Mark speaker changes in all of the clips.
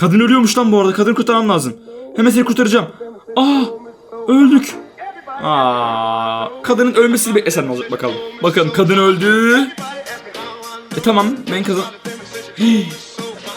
Speaker 1: Kadın ölüyormuş lan bu arada. Kadını kurtarmam lazım. Hemen seni kurtaracağım. Aa! Öldük. Aa! Kadının ölmesini beklesen ne olacak bakalım. Bakın kadın öldü. E tamam ben kazan... Hii.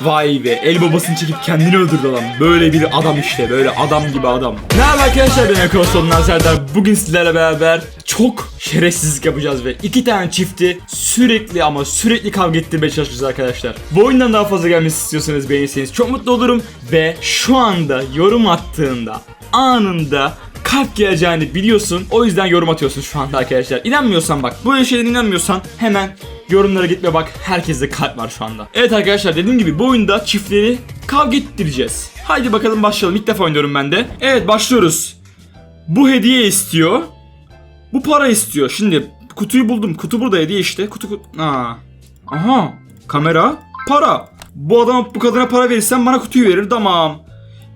Speaker 1: Vay be el babasını çekip kendini öldürdü adam. Böyle bir adam işte böyle adam gibi adam. Haber arkadaşlar ben Eko Sonlar Serdar. Bugün sizlerle beraber çok şerefsizlik yapacağız ve iki tane çifti sürekli ama sürekli kavga ettirmeye çalışacağız arkadaşlar. Bu oyundan daha fazla gelmesi istiyorsanız beğenirseniz çok mutlu olurum. Ve şu anda yorum attığında anında kalp geleceğini biliyorsun. O yüzden yorum atıyorsun şu anda arkadaşlar. İnanmıyorsan bak. Böyle şeyden inanmıyorsan hemen yorumlara git ve bak herkeste kalp var şu anda. Evet arkadaşlar dediğim gibi bu oyunda çiftleri kavga ettireceğiz. Haydi bakalım başlayalım. İlk defa oynuyorum ben de. Evet başlıyoruz. Bu hediye istiyor. Bu para istiyor. Şimdi kutuyu buldum. Kutu burada hediye işte. Kutu kutu. Aa. Aha. Kamera. Para. Bu adama bu kadına para verirsen bana kutuyu verir. Tamam.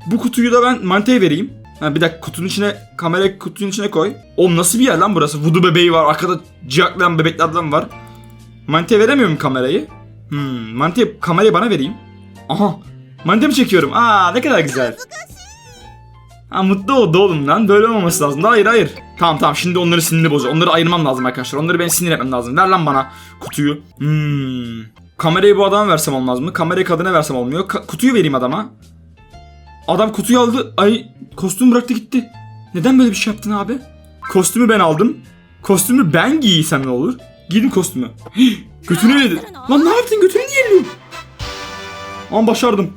Speaker 1: Bu kutuyu da ben manitaya vereyim. Ha, bir dakika kutunun içine kamerayı kutunun içine koy. Oğlum nasıl bir yer lan burası? Vudu bebeği var. Arkada ciyaklayan bebeklerden var. Manitaya veremiyor muyum kamerayı? Hmm, manitaya kamerayı bana vereyim. Aha. Manitaya mı çekiyorum? Aa ne kadar güzel. Ha mutlu oldu oğlum lan. Böyle olmaması lazım. Hayır hayır. Tamam tamam şimdi onları sinirini bozacağım. Onları ayırmam lazım arkadaşlar. Onları ben sinir etmem lazım. Ver lan bana kutuyu. Hmm. Kamerayı bu adama versem olmaz mı? Kamerayı kadına versem olmuyor. Ka- kutuyu vereyim adama. Adam kutuyu aldı. Ay kostüm bıraktı gitti. Neden böyle bir şey yaptın abi? Kostümü ben aldım. Kostümü ben giysem ne olur? Giydim kostümü. Götünü yedi. Lan ne yaptın? Götünü niye yedin? Ama başardım.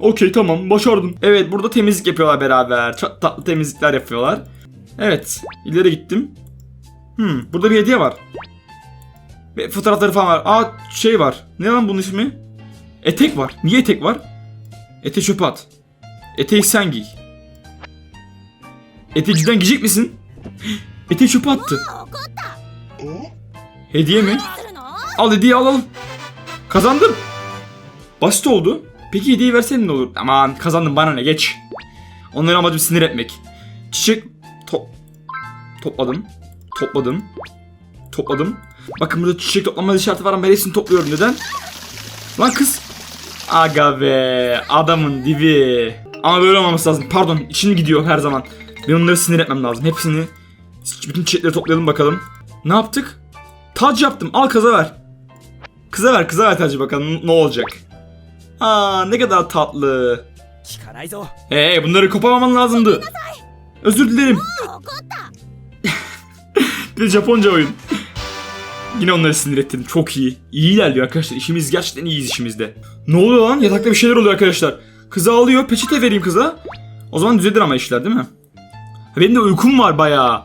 Speaker 1: Okey tamam başardım. Evet burada temizlik yapıyorlar beraber. Çok tatlı temizlikler yapıyorlar. Evet ileri gittim. Hmm burada bir hediye var. Ve fotoğrafları falan var. Aa şey var. Ne lan bunun ismi? Etek var. Niye etek var? Eteği çöpe at. Eteği sen giy. Eteği cidden giyecek misin? Eteği çöpe attı. Hediye mi? Al hediye al al. Kazandım. Basit oldu. Peki hediyeyi versen ne olur? Aman kazandım bana ne geç. Onları amacım sinir etmek. Çiçek to topladım. Topladım. Topladım. Bakın burada çiçek toplama işareti var ama ben hepsini topluyorum neden? Lan kız. Aga be adamın dibi. Ama böyle olmaması lazım. Pardon içim gidiyor her zaman. Ben onları sinir etmem lazım. Hepsini bütün çiçekleri toplayalım bakalım. Ne yaptık? Tac yaptım. Al kaza ver. Kıza ver kıza ver tacı bakalım ne olacak. Aa ne kadar tatlı. Hey bunları kopamaman lazımdı. Özür dilerim. bir Japonca oyun. Yine onları sinir ettim. Çok iyi. İyi ilerliyor arkadaşlar. İşimiz gerçekten iyiyiz işimizde. Ne oluyor lan? Yatakta bir şeyler oluyor arkadaşlar. Kız ağlıyor. Peçete vereyim kıza. O zaman düzelir ama işler değil mi? Benim de uykum var bayağı.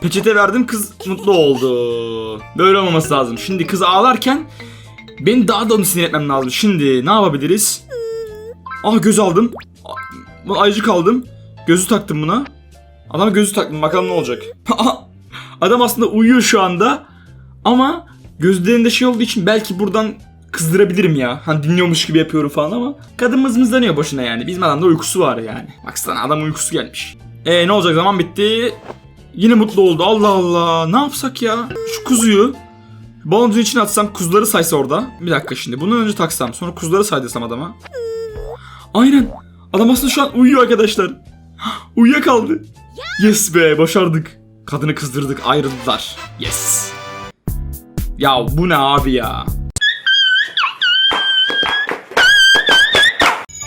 Speaker 1: Peçete verdim kız mutlu oldu. Böyle olmaması lazım. Şimdi kız ağlarken beni daha da onu sinir etmem lazım. Şimdi ne yapabiliriz? Ah göz aldım. Bu ayıcık aldım. Gözü taktım buna. Adama gözü taktım bakalım ne olacak. Adam aslında uyuyor şu anda. Ama gözlerinde şey olduğu için belki buradan kızdırabilirim ya. Hani dinliyormuş gibi yapıyorum falan ama kadın mızmızlanıyor boşuna yani. Bizim adamda uykusu var yani. Baksana adam uykusu gelmiş. E ne olacak zaman bitti. Yine mutlu oldu. Allah Allah. Ne yapsak ya? Şu kuzuyu baloncunun içine atsam kuzuları saysa orada. Bir dakika şimdi. Bundan önce taksam. Sonra kuzuları saydırsam adama. Aynen. Adam aslında şu an uyuyor arkadaşlar. Uyuyakaldı. Yes be başardık. Kadını kızdırdık ayrıldılar. Yes. Ya bu ne abi ya?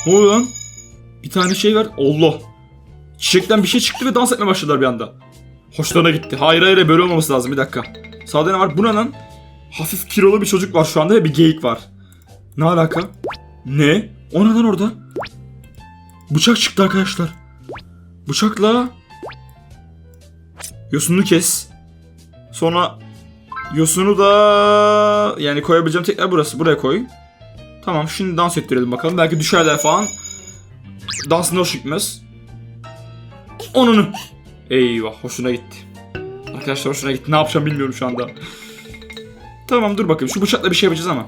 Speaker 1: Ne oluyor lan? Bir tane şey ver. Allah. Çiçekten bir şey çıktı ve dans etmeye başladılar bir anda. Hoşlarına gitti. Hayır hayır böyle olmaması lazım bir dakika. Sağda ne var? Bu ne lan? Hafif kilolu bir çocuk var şu anda ve bir geyik var. Ne alaka? Ne? O ne lan orada? Bıçak çıktı arkadaşlar. Bıçakla yosununu kes. Sonra yosunu da yani koyabileceğim tekrar burası. Buraya koy. Tamam şimdi dans ettirelim bakalım. Belki düşerler falan. Dansında hoş gitmez. Onunu. Eyvah hoşuna gitti. Arkadaşlar hoşuna gitti. Ne yapacağım bilmiyorum şu anda. Tamam dur bakayım. Şu bıçakla bir şey yapacağız ama.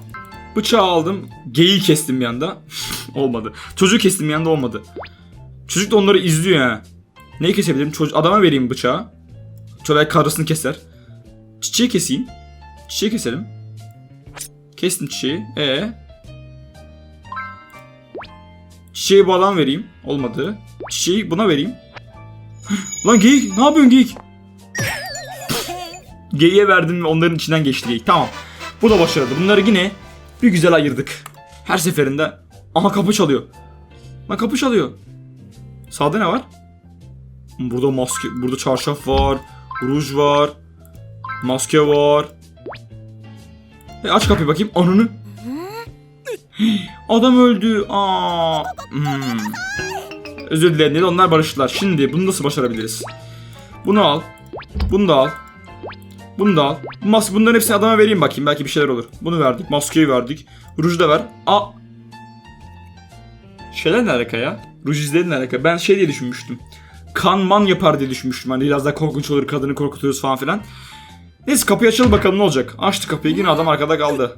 Speaker 1: Bıçağı aldım. Geyiği kestim bir anda. olmadı. Çocuğu kestim bir anda olmadı. Çocuk da onları izliyor ha. Neyi kesebilirim? Çocuk, adama vereyim bıçağı. Çocuk karısını keser. Çiçeği keseyim. Çiçeği keselim. Kestim çiçeği. Ee. Çiçeği bu vereyim. Olmadı. Çiçeği buna vereyim. Lan geyik ne yapıyorsun geyik? Geyiğe verdim ve onların içinden geçti geyik. Tamam. Bu da başarılı. Bunları yine bir güzel ayırdık. Her seferinde. Aha kapı çalıyor. Lan kapı çalıyor. Sağda ne var? Burada maske, burada çarşaf var. Ruj var. Maske var. E aç kapıyı bakayım. Ananı. Adam öldü. Aa. Hmm. Özür dilerim dedi. Onlar barıştılar. Şimdi bunu nasıl başarabiliriz? Bunu al. Bunu da al. Bunu da al. Bu mas bunların hepsini adama vereyim bakayım. Belki bir şeyler olur. Bunu verdik. Maskeyi verdik. Ruju da ver. Aa. Şeyler ne alaka ya? Ruj izleri ne alaka? Ben şey diye düşünmüştüm. Kan man yapar diye düşünmüştüm. Hani biraz daha korkunç olur. Kadını korkutuyoruz falan filan. Neyse kapıyı açalım bakalım ne olacak. Açtı kapıyı yine adam arkada kaldı.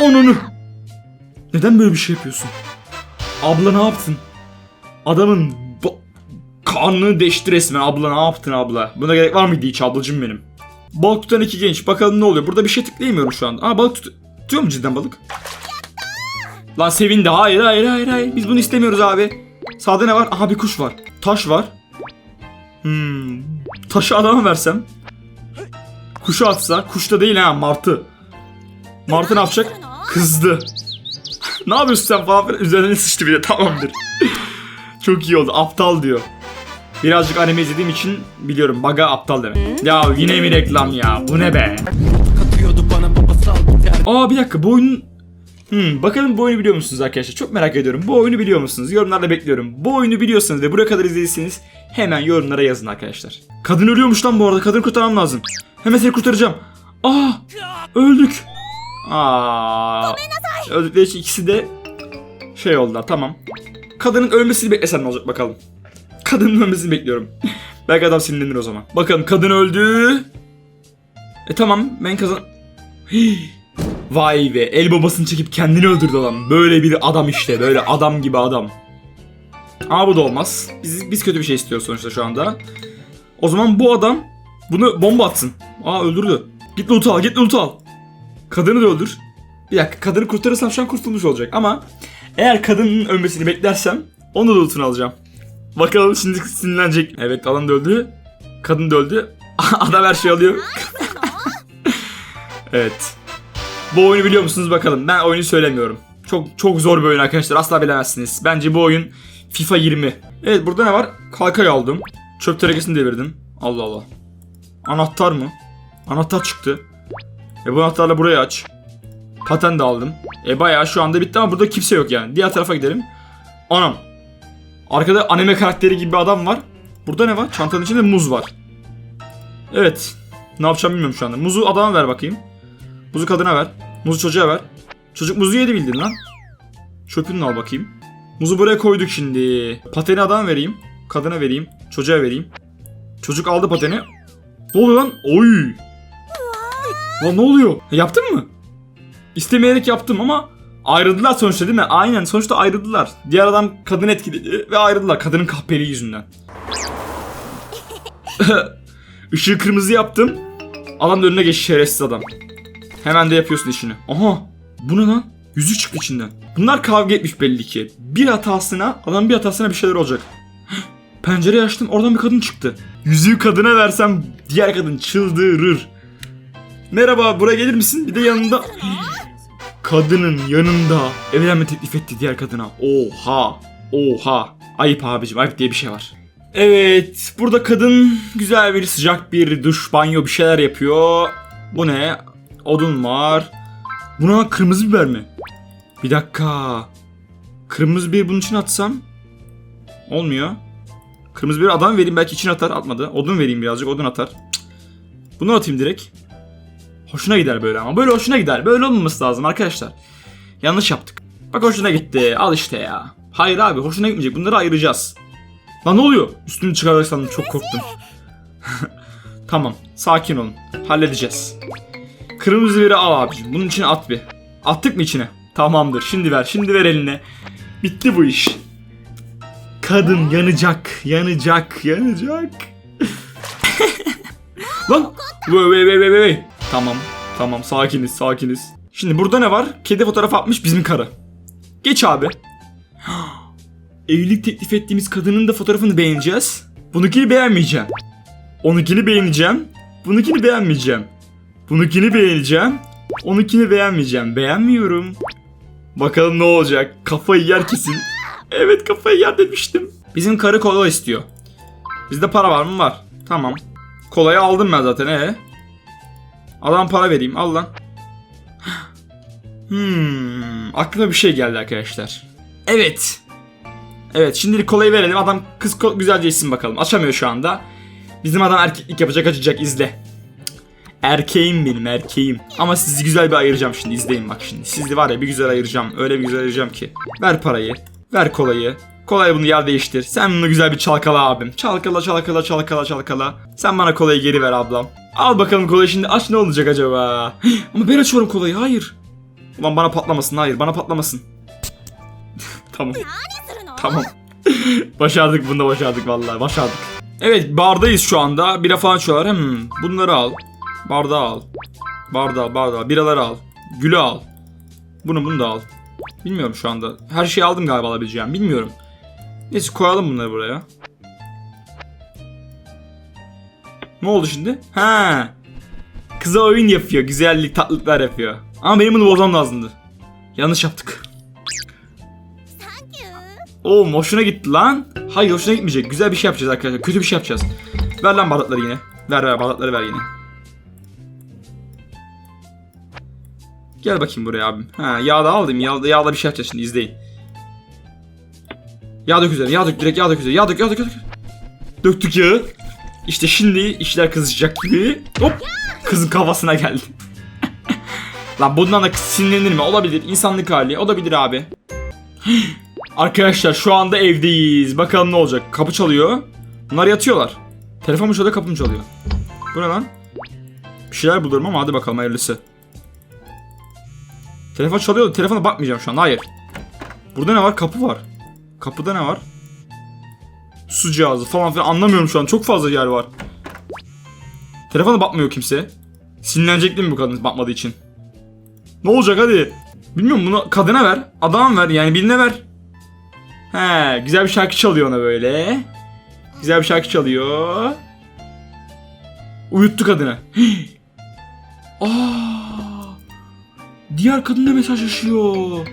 Speaker 1: Onunu. Neden böyle bir şey yapıyorsun? Abla ne yaptın? Adamın karnını deşti resmen. Abla ne yaptın abla? Buna gerek var mıydı hiç ablacım benim? Balık tutan iki genç. Bakalım ne oluyor. Burada bir şey tıklayamıyorum şu an. Aa balık tut tutuyor mu cidden balık? Lan sevindi. Hayır hayır hayır hayır. Biz bunu istemiyoruz abi. Sağda ne var? Aha bir kuş var. Taş var. Hmm. Taşı adama versem. Kuşu atsa. Kuş da değil ha martı. Martı ne yapacak? Kızdı. ne yapıyorsun sen falan filan. Üzerine sıçtı bir de tamamdır. Çok iyi oldu. Aptal diyor. Birazcık anime izlediğim için biliyorum. Baga aptal demek. Ya yine mi reklam ya? Bu ne be? Aa bir dakika bu oyunun... Hmm, bakalım bu oyunu biliyor musunuz arkadaşlar? Çok merak ediyorum. Bu oyunu biliyor musunuz? Yorumlarda bekliyorum. Bu oyunu biliyorsanız ve buraya kadar izlediyseniz hemen yorumlara yazın arkadaşlar. Kadın ölüyormuş lan bu arada. Kadın kurtarmam lazım. Hemen seni kurtaracağım. Aa! Öldük. Aa! İçin ikisi de şey oldular tamam. Kadının ölmesini beklesen ne olacak bakalım. Kadının ölmesini bekliyorum. Belki adam sinirlenir o zaman. Bakalım kadın öldü. E tamam ben kazan... Hii. Vay be el babasını çekip kendini öldürdü adam. Böyle bir adam işte böyle adam gibi adam. Ama bu da olmaz. Biz, biz kötü bir şey istiyoruz sonuçta şu anda. O zaman bu adam bunu bomba atsın. Aa öldürdü. Git loot al git loot al. Kadını da öldür. Bir dakika kadını kurtarırsam şu an kurtulmuş olacak ama eğer kadının ölmesini beklersem onu da lootunu alacağım. Bakalım şimdi sinirlenecek. Evet adam da öldü. Kadın da öldü. Adam her şeyi alıyor. evet. Bu oyunu biliyor musunuz bakalım. Ben oyunu söylemiyorum. Çok çok zor bir oyun arkadaşlar. Asla bilemezsiniz. Bence bu oyun FIFA 20. Evet burada ne var? Kalkayı aldım. Çöp tenekesini devirdim. Allah Allah. Anahtar mı? Anahtar çıktı. E bu anahtarla burayı aç. Paten de aldım. E bayağı şu anda bitti ama burada kimse yok yani. Diğer tarafa gidelim. Anam. Arkada anime karakteri gibi bir adam var. Burada ne var? Çantanın içinde muz var. Evet. Ne yapacağım bilmiyorum şu anda. Muzu adama ver bakayım. Muzu kadına ver. Muzu çocuğa ver. Çocuk muzu yedi bildin lan. Çöpünü al bakayım. Muzu buraya koyduk şimdi. Pateni adama vereyim. Kadına vereyim. Çocuğa vereyim. Çocuk aldı pateni. Ne oluyor lan? Oy. Lan ne oluyor? Ha, Yaptın mı? İstemeyerek yaptım ama ayrıldılar sonuçta değil mi? Aynen sonuçta ayrıldılar. Diğer adam kadın etkiledi ve ayrıldılar kadının kahpeliği yüzünden. Işığı kırmızı yaptım. Adam da önüne geç şerefsiz adam. Hemen de yapıyorsun işini. Aha bu ne lan? Yüzük çıktı içinden. Bunlar kavga etmiş belli ki. Bir hatasına, adam bir hatasına bir şeyler olacak. Pencereyi açtım oradan bir kadın çıktı. Yüzüğü kadına versem diğer kadın çıldırır. Merhaba buraya gelir misin? Bir de yanında... Kadının yanında evlenme teklif etti diğer kadına. Oha. Oha. Ayıp abicim ayıp diye bir şey var. Evet burada kadın güzel bir sıcak bir duş banyo bir şeyler yapıyor. Bu ne? Odun var. Buna kırmızı biber mi? Bir dakika. Kırmızı biber bunun için atsam olmuyor. Kırmızı biber adam vereyim belki içine atar atmadı. Odun vereyim birazcık odun atar. Bunu atayım direkt. Hoşuna gider böyle ama. Böyle hoşuna gider. Böyle olmaması lazım arkadaşlar. Yanlış yaptık. Bak hoşuna gitti. Al işte ya. Hayır abi hoşuna gitmeyecek. Bunları ayıracağız. Lan ne oluyor? Üstünü çıkaracak sandım. Çok korktum. tamam. Sakin olun. Halledeceğiz. Kırmızı biberi al abicim. Bunun içine at bir. Attık mı içine? Tamamdır. Şimdi ver. Şimdi ver eline. Bitti bu iş. Kadın yanacak. Yanacak. Yanacak. Lan. Vey vey vey vey vey. Tamam. Tamam. Sakiniz. Sakiniz. Şimdi burada ne var? Kedi fotoğrafı atmış bizim karı. Geç abi. Evlilik teklif ettiğimiz kadının da fotoğrafını beğeneceğiz. Bununkini beğenmeyeceğim. Onunkini beğeneceğim. Bununkini beğenmeyeceğim. Bununkini beğeneceğim. Onunkini beğenmeyeceğim. Beğenmiyorum. Bakalım ne olacak. Kafayı yer kesin. Evet kafayı yer demiştim. Bizim karı kola istiyor. Bizde para var mı? Var. Tamam. Kolayı aldım ben zaten ee. Adam para vereyim. Al lan. Hmm, aklıma bir şey geldi arkadaşlar. Evet. Evet şimdilik kolayı verelim. Adam kız güzelce içsin bakalım. Açamıyor şu anda. Bizim adam erkeklik yapacak açacak izle. Erkeğim benim erkeğim. Ama sizi güzel bir ayıracağım şimdi izleyin bak şimdi. Sizi var ya bir güzel ayıracağım. Öyle bir güzel ayıracağım ki. Ver parayı. Ver kolayı. Kolay bunu yer değiştir. Sen bunu güzel bir çalkala abim. Çalkala çalkala çalkala çalkala. Sen bana kolayı geri ver ablam. Al bakalım kolayı şimdi aç ne olacak acaba? Ama ben açıyorum kolayı hayır. Ulan bana patlamasın hayır bana patlamasın. tamam. Tamam. başardık bunu da başardık vallahi başardık. Evet bardayız şu anda. Bira falan içiyorlar. Hmm, bunları al. Bardağı al. Bardağı bardağı. Biraları al. Gülü al. Bunu bunu da al. Bilmiyorum şu anda. Her şeyi aldım galiba alabileceğim. Bilmiyorum. Neyse koyalım bunları buraya. Ne oldu şimdi? Ha. Kıza oyun yapıyor. Güzellik tatlılıklar yapıyor. Ama benim bunu bozmam lazımdı. Yanlış yaptık. Oğlum hoşuna gitti lan. Hayır hoşuna gitmeyecek. Güzel bir şey yapacağız arkadaşlar. Kötü bir şey yapacağız. Ver lan bardakları yine. Ver ver bardakları ver yine. Gel bakayım buraya abim. Ha yağ da aldım. Yağ, yağla bir şey yapacağız şimdi izleyin. Yağ dök üzerine. Yağ dök direkt yağ dök üzerine. Yağ dök yağ dök yağ dök. Döktük yağı. İşte şimdi işler kızacak gibi. Hop. Kızın kafasına geldi. Lan bundan da sinirlenir mi? Olabilir. İnsanlık hali. Olabilir abi. Arkadaşlar şu anda evdeyiz. Bakalım ne olacak. Kapı çalıyor. Bunlar yatıyorlar. Telefon mu çalıyor kapı mı çalıyor? Bu ne lan? Bir şeyler bulurum ama hadi bakalım hayırlısı. Telefon çalıyor. Telefona bakmayacağım şu an. Hayır. Burada ne var? Kapı var. Kapıda ne var? Su cihazı falan filan anlamıyorum şu an. Çok fazla yer var. Telefona bakmıyor kimse. Sinirlenecek değil mi bu kadın bakmadığı için? Ne olacak hadi. Bilmiyorum bunu kadına ver. Adama ver yani birine ver. He güzel bir şarkı çalıyor ona böyle. Güzel bir şarkı çalıyor. Uyuttu kadını. Aa! Diğer kadın da mesajlaşıyor.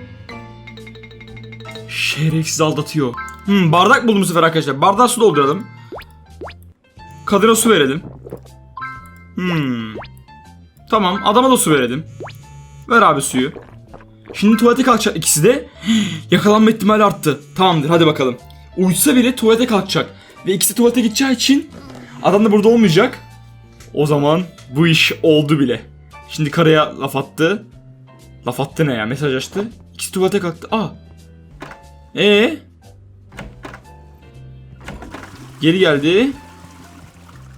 Speaker 1: Şerefsiz aldatıyor. Hmm, bardak buldum bu sefer arkadaşlar. Bardağa su dolduralım. Kadına su verelim. Hmm. Tamam adama da su verelim. Ver abi suyu. Şimdi tuvalete kalkacak ikisi de. Yakalanma ihtimali arttı. Tamamdır hadi bakalım. Uyutsa bile tuvalete kalkacak. Ve ikisi tuvalete gideceği için adam da burada olmayacak. O zaman bu iş oldu bile. Şimdi karaya laf attı. Laf attı ne ya mesaj açtı. İkisi tuvalete kalktı. Aa. Ee? Geri geldi.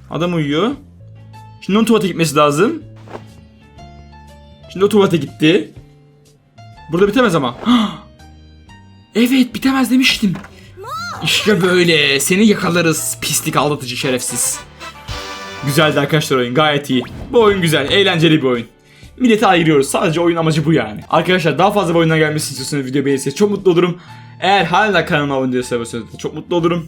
Speaker 1: Adam uyuyor. Şimdi onun tuvalete gitmesi lazım. Şimdi o tuvalete gitti. Burada bitemez ama. evet bitemez demiştim. İşte böyle. Seni yakalarız pislik aldatıcı şerefsiz. Güzeldi arkadaşlar oyun gayet iyi. Bu oyun güzel eğlenceli bir oyun. Milleti ayırıyoruz sadece oyun amacı bu yani. Arkadaşlar daha fazla oyundan gelmesini istiyorsanız video beğenirseniz çok mutlu olurum. Eğer hala kanalıma abone değilseniz çok mutlu olurum.